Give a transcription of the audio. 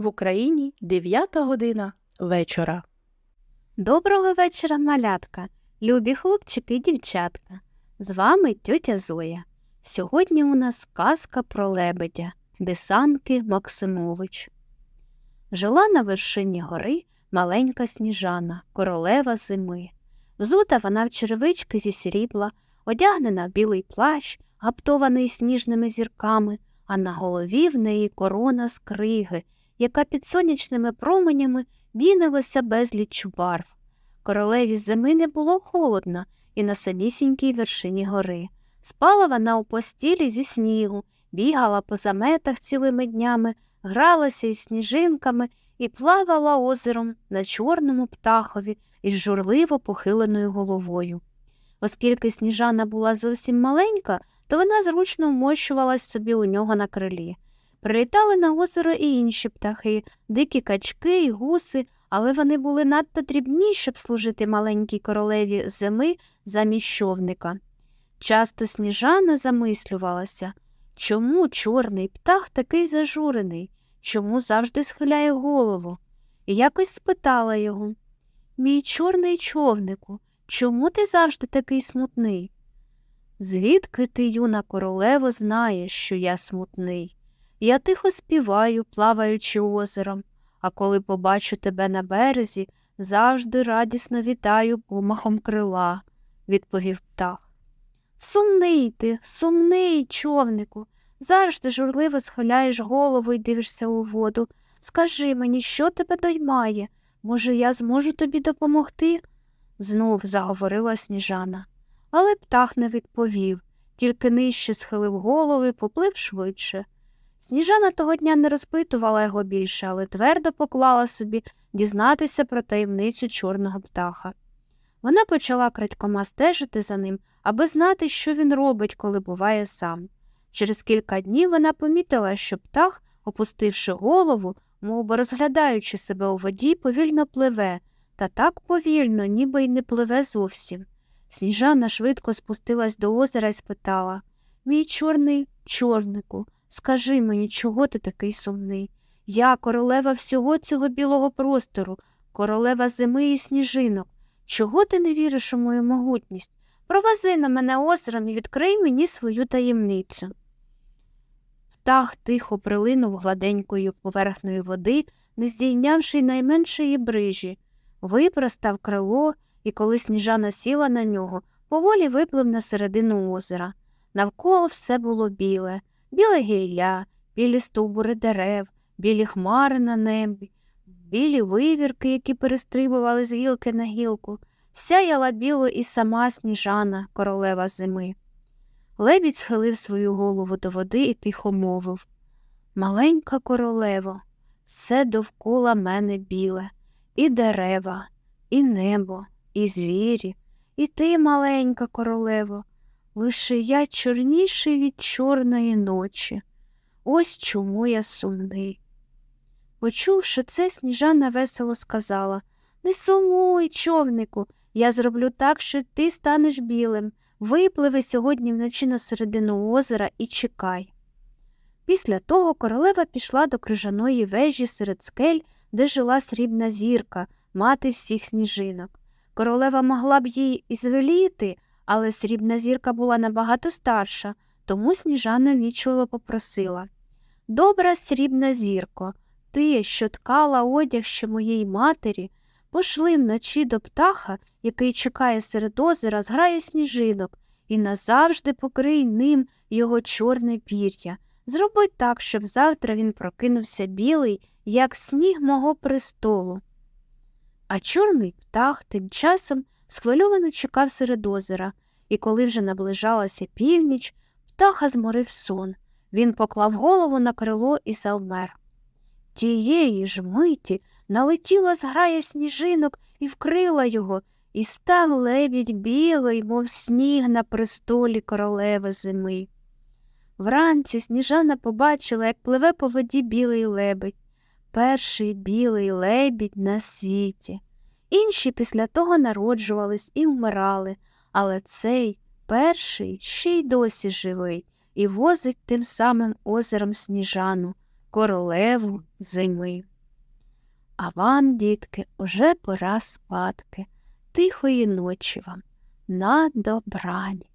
В Україні 9 година вечора. Доброго вечора, малятка, любі хлопчики і дівчатка. З вами тьотя Зоя. Сьогодні у нас казка про лебедя, десанки Максимович. Жила на вершині гори маленька сніжана, королева зими. Взута вона в черевички зі срібла, одягнена в білий плащ, гаптований сніжними зірками, а на голові в неї корона з криги, яка під сонячними променями бінилася безліч барв. Королеві зими не було холодно і на самісінькій вершині гори. Спала вона у постілі зі снігу, бігала по заметах цілими днями, гралася із сніжинками і плавала озером на чорному птахові із журливо похиленою головою. Оскільки сніжана була зовсім маленька, то вона зручно вмощувалась собі у нього на крилі. Прилітали на озеро і інші птахи, дикі качки й гуси, але вони були надто дрібні, щоб служити маленькій королеві зими замість човника. Часто сніжана замислювалася, чому чорний птах такий зажурений, чому завжди схиляє голову, і якось спитала його Мій чорний човнику, чому ти завжди такий смутний? Звідки ти, юна королево, знаєш, що я смутний? Я тихо співаю, плаваючи озером, а коли побачу тебе на березі, завжди радісно вітаю помахом крила, відповів птах. Сумний ти, сумний, човнику, завжди журливо схиляєш голову і дивишся у воду. Скажи мені, що тебе доймає? Може, я зможу тобі допомогти? знов заговорила сніжана. Але птах не відповів, тільки нижче схилив голову і поплив швидше. Сніжана того дня не розпитувала його більше, але твердо поклала собі дізнатися про таємницю чорного птаха. Вона почала крадькома стежити за ним, аби знати, що він робить, коли буває сам. Через кілька днів вона помітила, що птах, опустивши голову, мов би розглядаючи себе у воді, повільно пливе, та так повільно, ніби й не пливе зовсім. Сніжана швидко спустилась до озера і спитала Мій чорний чорнику, скажи мені, чого ти такий сумний? Я королева всього цього білого простору, королева зими і сніжинок. Чого ти не віриш у мою могутність? Провази на мене озером і відкрий мені свою таємницю. Птах тихо прилинув гладенькою поверхнею води, не здійнявши й найменшої брижі, випростав крило і, коли сніжана сіла на нього, поволі виплив на середину озера. Навколо все було біле, біле гілля, білі стовбури дерев, білі хмари на небі, білі вивірки, які перестрибували з гілки на гілку, сяяла біло і сама сніжана, королева зими. Лебідь схилив свою голову до води і тихо мовив Маленька королево, все довкола мене біле, і дерева, і небо, і звірі, і ти, маленька королево, лише я чорніший від чорної ночі. Ось чому я сумний. Почувши це, сніжана весело сказала Не сумуй, човнику, я зроблю так, що ти станеш білим. Випливи сьогодні вночі на середину озера і чекай. Після того королева пішла до крижаної вежі серед скель, де жила срібна зірка, мати всіх сніжинок. Королева могла б їй і звеліти, але срібна зірка була набагато старша, тому сніжана вічливо попросила Добра срібна зірко, ти, що ткала одяг ще моєї матері, пошли вночі до птаха, який чекає серед озера, зграю сніжинок, і назавжди покрий ним його чорне пір'я. Зроби так, щоб завтра він прокинувся білий, як сніг мого престолу. А чорний птах тим часом схвильовано чекав серед озера, і коли вже наближалася північ, птаха зморив сон. Він поклав голову на крило і завмер. Тієї ж миті налетіла зграя сніжинок і вкрила його, і став лебідь білий, мов сніг на престолі королеви зими. Вранці сніжана побачила, як пливе по воді білий лебедь, перший білий лебідь на світі. Інші після того народжувались і вмирали, але цей перший ще й досі живий і возить тим самим озером сніжану, королеву зими. А вам, дітки, уже пора спадки. Тихої ночі вам. На добрані.